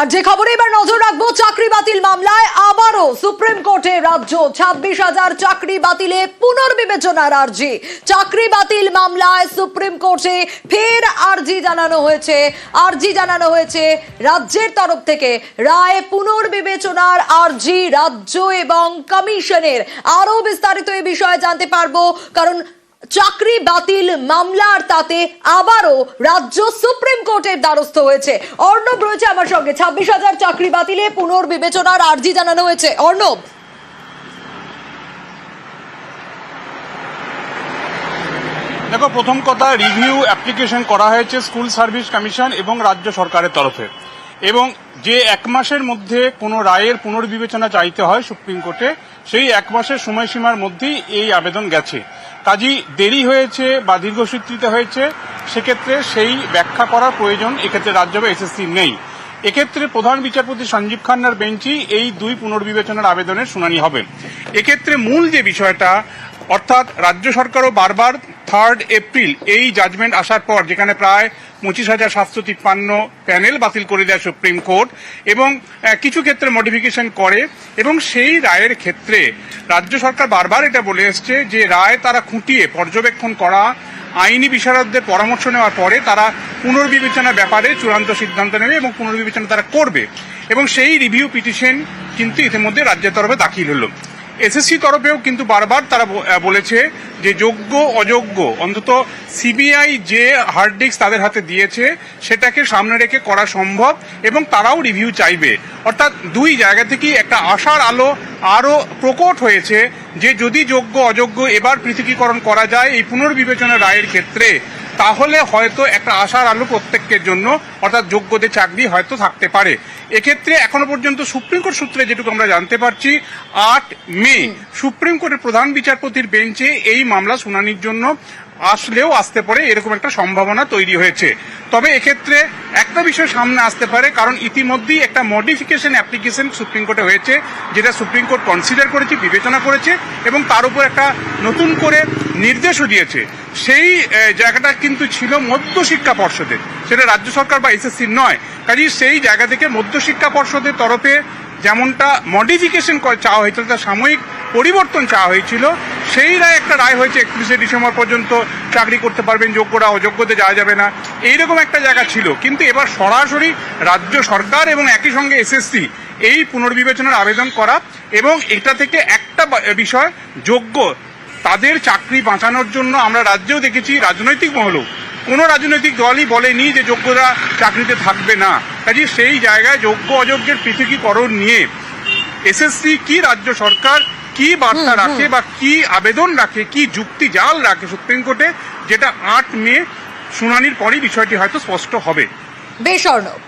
আর যে খবরে এবার নজর রাখব, চাকরি বাতিল মামলায় আবারও সুপ্রিম কোর্টে রাজ্য, ছাব্বিশ হাজার চাকরি বাতিলে পুনর্বিবেচনার আর্জি। চাকরি বাতিল মামলায় সুপ্রিম কোর্টে ফের আর্জি জানানো হয়েছে। আর্জি জানানো হয়েছে রাজ্যের তরফ থেকে রায় পুনর্বিবেচনার আর্জি রাজ্য এবং কমিশনের। আরও বিস্তারিত এই বিষয়ে জানতে পারব, কারণ চাকরি বাতিল মামলার তাতে আবারও রাজ্য সুপ্রিম কোর্টের দ্বারস্থ হয়েছে। অর্ণব রয়েছে আমার সঙ্গে। ছাব্বিশ হাজার চাকরি বাতিলে পুনর্বিবেচনার আর্জি জানানো হয়েছে। অর্ণব। দেখো, প্রথম কথা রিভিউ অ্যাপ্লিকেশন করা হয়েছে স্কুল সার্ভিস কমিশন এবং রাজ্য সরকারের তরফে। এবং যে এক মাসের মধ্যে কোনো রায়ের পুনর্বিবেচনা চাইতে হয় সুপ্রিম কোর্টে, সেই এক মাসের সময়সীমার মধ্যেই এই আবেদন গেছে। কাজী দেরি হয়েছে বা দীর্ঘসূত্রিত হয়েছে, সেক্ষেত্রে সেই ব্যাখ্যা করার প্রয়োজন। এক্ষেত্রে রাজ্য বা এসএসসি নেই। এক্ষেত্রে প্রধান বিচারপতি সঞ্জীব খান্নার বেঞ্চই এই দুই পুনর্বিবেচনার আবেদনের শুনানি হবে। এক্ষেত্রে মূল যে বিষয়টা, অর্থাৎ রাজ্য সরকারও বারবার থার্ড এপ্রিল এই জাজমেন্ট আসার পর, যেখানে প্রায় পঁচিশ হাজার সাতশো তিপ্পান্ন প্যানেল বাতিল করে দেয় সুপ্রিম কোর্ট এবং কিছু ক্ষেত্রে মডিফিকেশন করে, এবং সেই রায়ের ক্ষেত্রে রাজ্য সরকার বারবার এটা বলে এসছে যে রায় তারা খুঁটিয়ে পর্যবেক্ষণ করা, আইনি বিশারদদের পরামর্শ নেওয়ার পরে তারা পুনর্বিবেচনার ব্যাপারে চূড়ান্ত সিদ্ধান্ত নেবে এবং পুনর্বিবেচনা তারা করবে। এবং সেই রিভিউ পিটিশন কিন্তু ইতিমধ্যে রাজ্যের তরফে দাখিল হলো। এসএসসি তরফেও কিন্তু বারবার তারা বলেছে যে যোগ্য, অযোগ্য, অন্তত সিবিআই যে হার্ড ডিস্ক তাদের হাতে দিয়েছে, সেটাকে সামনে রেখে করা সম্ভব এবং তারাও রিভিউ চাইবে। অর্থাৎ দুই জায়গা থেকেই একটা আশার আলো আরও প্রকট হয়েছে যে যদি যোগ্য, অযোগ্য এবার পৃথকীকরণ করা যায়, এই পুনর্বিবেচনা রায়ের ক্ষেত্রে তাহলে হয়তো একটা আশার আলো প্রত্যেকের জন্য অর্থাৎ যোগ্যদের চাকরি হয়তো থাকতে পারে। এক্ষেত্রে এখনও পর্যন্ত সুপ্রিম কোর্ট সূত্রে যেটুকু আমরা জানতে পারছি আট মে সুপ্রিম কোর্টের প্রধান বিচারপতির বেঞ্চে এই মামলা শুনানির জন্য আসলেও আসতে পারে এরকম একটা সম্ভাবনা তৈরি হয়েছে। তবে এক্ষেত্রে একটা বিষয় সামনে আসতে পারে কারণ ইতিমধ্যেই একটা মডিফিকেশন অ্যাপ্লিকেশন সুপ্রিম কোর্টে হয়েছে যেটা সুপ্রিম কোর্ট কনসিডার করেছে বিবেচনা করেছে এবং তার উপর একটা নতুন করে নির্দেশও দিয়েছে। সেই জায়গাটা কিন্তু ছিল মধ্যশিক্ষা পর্ষদের। সেটা রাজ্য সরকার বা এসএসসি নয়। কাজেই সেই জায়গা থেকে মধ্যশিক্ষা পর্ষদের তরফে যেমনটা মডিফিকেশন চাওয়া হয়েছিল, তার সাময়িক পরিবর্তন চাওয়া হয়েছিল, সেই রায় একটা রায় হয়েছে একত্রিশে ডিসেম্বর পর্যন্ত চাকরি করতে পারবেন যোগ্যরা অযোগ্যতে যাওয়া যাবে না। এইরকম একটা জায়গা ছিল। কিন্তু এবার সরাসরি রাজ্য সরকার এবং একই সঙ্গে এসএসসি এই পুনর্বিবেচনার আবেদন করা এবং এটা থেকে একটা বিষয় যোগ্য তাদের চাকরি বাঁচানোর জন্য আমরা রাজ্যেও দেখেছি রাজনৈতিক মহলও। কোনো রাজনৈতিক দলই বলেনি যে যোগ্যরা চাকরিতে থাকবে না। কাজে সেই জায়গায় যোগ্য অযোগ্যের পৃথকীকরণ নিয়ে এসএসসি কি রাজ্য সরকার কি বার্তা রাখে বা কি আবেদন রাখে কি যুক্তি জাল রাখে সুপ্রিম কোর্টে যেটা আট মে শুনানির পরই বিষয়টি হয়তো স্পষ্ট হবে। বেশ অর্ণব